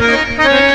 Thank you.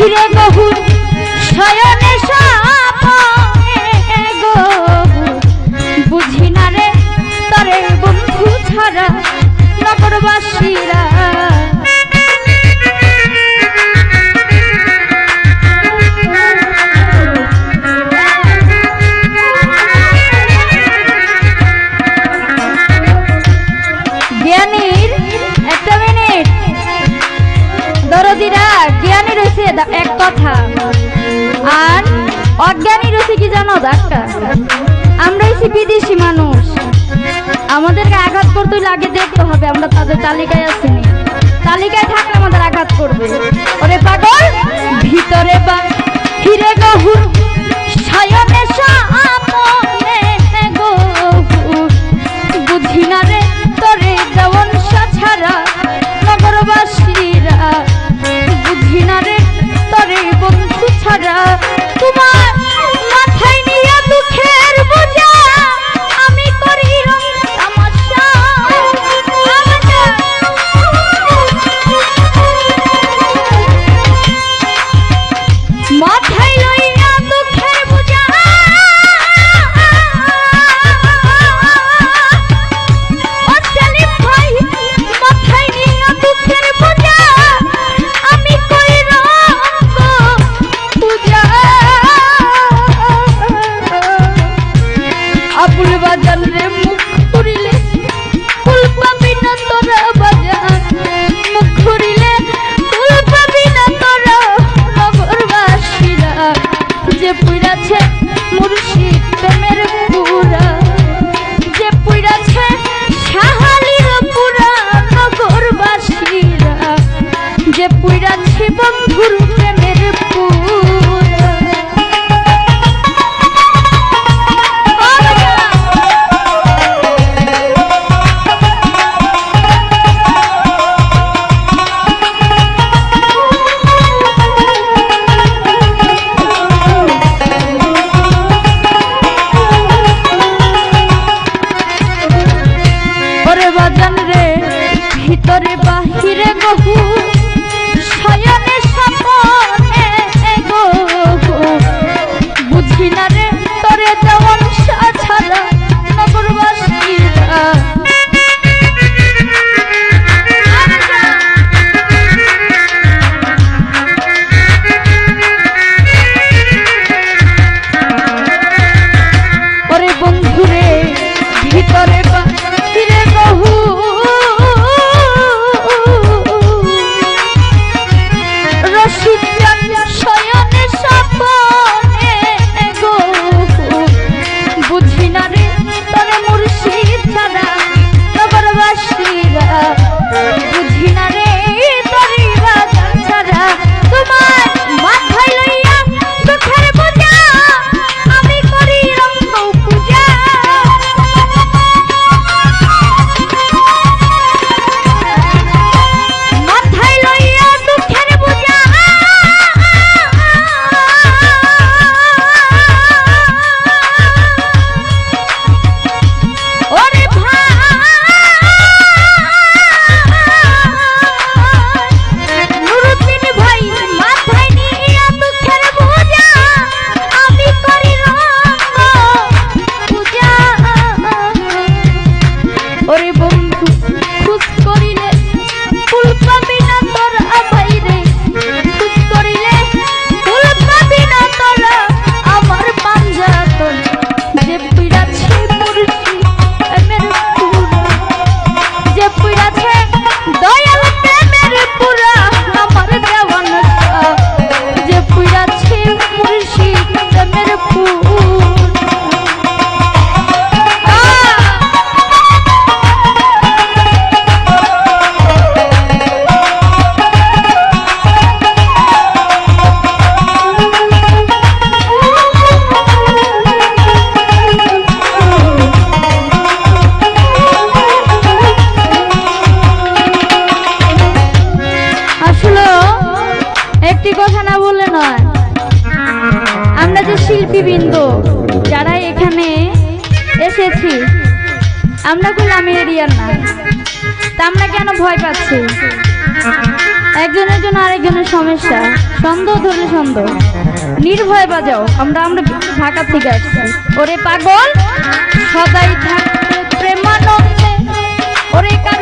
ফিরে গহুর শয়নে সাপনে গহুর বুঝি না রে তরে বন্ধু ছাড়া নগরবাসীরা। জ্ঞানীর একটা রয়েছে এক কথা। আর অজ্ঞানী রয়েছে কি জানো ডাক্তার আমরাই বিদেশি মানুষ। আমাদেরকে আঘাত করতে লাগে, দেখতে হবে, আমরা তাদের তালিকায় আসিনি। তালিকায় থাকলে আমাদের আঘাত করবে। ওরে পাগল! ভিতরে পাগল অতিথিবৃন্দ যারা এখানে এসেছি, আমরা গোলামি এরিয়ার না। তা আমরা কেন ভয় পাচ্ছি? একজনের জন্য আরেকজনের সমস্যা। সন্দেহ ধরে সন্দেহ। নির্ভয় বাজাও। আমরা আমরা ঢাকা থেকে আসছি। ওরে পাগল! সদাই থাকবে প্রেমানন্দে। ওরে কার